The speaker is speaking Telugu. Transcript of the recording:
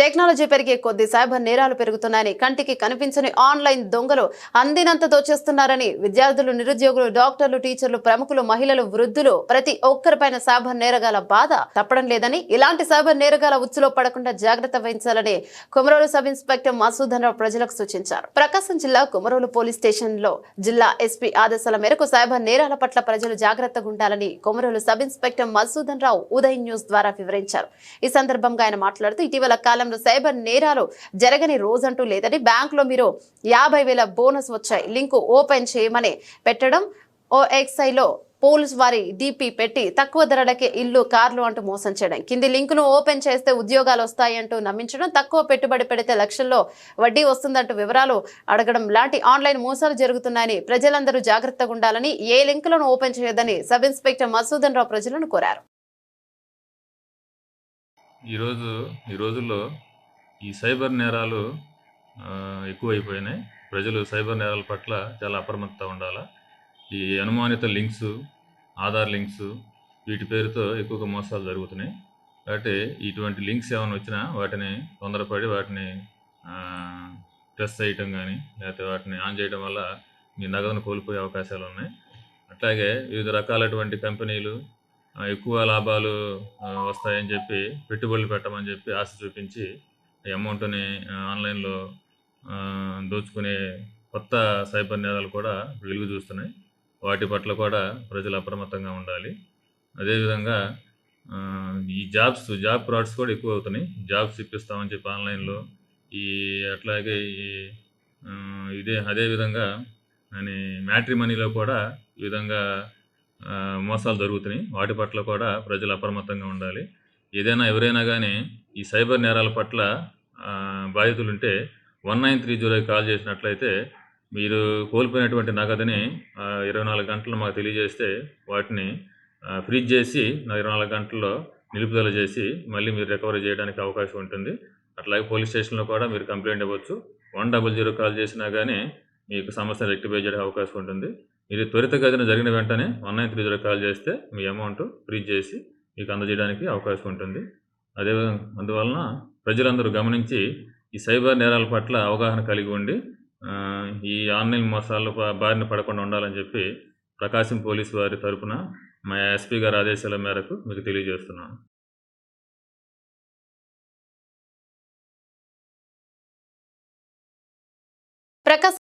టెక్నాలజీ పెరిగే కొద్ది సైబర్ నేరాలు పెరుగుతున్నాయని కంటికి కనిపించని ఆన్లైన్ దొంగలు అందినంత దోచేస్తున్నారని విద్యార్థులు నిరుద్యోగులు డాక్టర్లు టీచర్లు ప్రముఖులు మహిళలు వృద్ధులు ప్రతి ఒక్కరిపైన సైబర్ నేరగాల బాధ తప్పడం లేదని ఇలాంటి సైబర్ నేరగాల ఉచ్చులో పడకుండా జాగ్రత్త వహించాలని కుమరోలు సబ్ ఇన్స్పెక్టర్ మసూదన్ రావు ప్రజలకు సూచించారు. ప్రకాశం జిల్లా కుమరోలు పోలీస్ స్టేషన్లో జిల్లా ఎస్పీ ఆదేశాల మేరకు సైబర్ నేరాల పట్ల ప్రజలు జాగ్రత్తగా ఉండాలని Komarolu sub inspector Masoodan Rao Uday news ద్వారా వివరించారు. ఈ సందర్భంగా ఆయన మాట్లాడుతూ ఇటీవల కాలం కాలంలో సైబర్ నేరాలు జరగని రోజంటూ లేదని బ్యాంకులో మీరు యాభై వేల బోనస్ వచ్చాయి. లింకు ఓపెన్ చేయమని పెట్టడం ఓఎక్స్ఐలో పోలీస్ వారి డిపి పెట్టి తక్కువ ధరలకే ఇల్లు కార్లు అంటూ మోసం చేయడం. కింది లింకును ఓపెన్ చేస్తే ఉద్యోగాలు వస్తాయంటూ నమ్మించడం తక్కువ పెట్టుబడి పెడితే లక్షల్లో వడ్డీ వస్తుందంటూ వివరాలు అడగడం లాంటి ఆన్లైన్ మోసాలు జరుగుతున్నాయని ప్రజలందరూ జాగ్రత్తగా ఉండాలని ఏ లింకులను ఓపెన్ చేయొద్దని సబ్ ఇన్స్పెక్టర్ మసూదన్ రావు ప్రజలను కోరారు. ఈరోజు ఈ రోజుల్లో ఈ సైబర్ నేరాలు ఎక్కువైపోయినాయి. ప్రజలు సైబర్ నేరాల పట్ల చాలా అప్రమత్త ఉండాలి? ఈ అనుమానిత లింక్స్ ఆధార్ లింక్స్ వీటి పేరుతో ఎక్కువగా మోసాలు జరుగుతున్నాయి. కాబట్టి ఇటువంటి లింక్స్ ఏమైనా వచ్చినా వాటిని తొందరపడి వాటిని ప్రెస్ చేయటం కానీ లేకపోతే వాటిని ఆన్ చేయడం వల్ల మీ నగదును కోల్పోయే అవకాశాలు ఉన్నాయి. అట్లాగే వివిధ రకాలటువంటి కంపెనీలు ఎక్కువ లాభాలు వస్తాయని చెప్పి పెట్టుబడులు పెట్టమని చెప్పి ఆశ చూపించి అమౌంట్ని ఆన్లైన్లో దోచుకునే కొత్త సైబర్ నేరాలు కూడా వెలుగు చూస్తున్నాయి. వాటి పట్ల కూడా ప్రజలు అప్రమత్తంగా ఉండాలి. అదేవిధంగా ఈ జాబ్స్ జాబ్ ఫ్రాడ్స్ కూడా ఎక్కువ అవుతున్నాయి. జాబ్స్ ఇప్పిస్తామని చెప్పి ఆన్లైన్లో ఈ అట్లాగే ఈ ఇదే అదేవిధంగా అని మ్యాట్రీ మనీలో కూడా ఈ విధంగా మోసాలు జరుగుతున్నాయి. వాటి పట్ల కూడా ప్రజలు అప్రమత్తంగా ఉండాలి. ఏదైనా ఎవరైనా కానీ ఈ సైబర్ నేరాల పట్ల బాధితులుంటే వన్ నైన్ త్రీ జీరోకి కాల్ చేసినట్లయితే మీరు కోల్పోయినటువంటి నగదుని ఇరవై నాలుగు గంటలు మాకు తెలియజేస్తే వాటిని ఫ్రీజ్ చేసి ఇరవై నాలుగు గంటల్లో నిలుపుదల చేసి మళ్ళీ మీరు రికవరీ చేయడానికి అవకాశం ఉంటుంది. అట్లాగే పోలీస్ స్టేషన్లో కూడా మీరు కంప్లైంట్ ఇవ్వచ్చు. వన్ డబల్ జీరో కాల్ చేసినా కానీ మీకు సమస్యను రెక్టిఫై చేయడానికి అవకాశం ఉంటుంది. మీరు త్వరితగతిన జరిగిన వెంటనే one nine three zero call చేస్తే మీ అమౌంట్ ఫ్రీజ్ చేసి మీకు అందజేయడానికి అవకాశం ఉంటుంది. అదే అందువలన ప్రజలందరూ గమనించి ఈ సైబర్ నేరాల పట్ల అవగాహన కలిగి ఉండి ఈ ఆన్లైన్ మోసాల బారిన పడకుండా ఉండాలని చెప్పి ప్రకాశం పోలీసు వారి తరపున మా ఎస్పీ గారి ఆదేశాల మేరకు మీకు తెలియజేస్తున్నాను. ప్రకాశం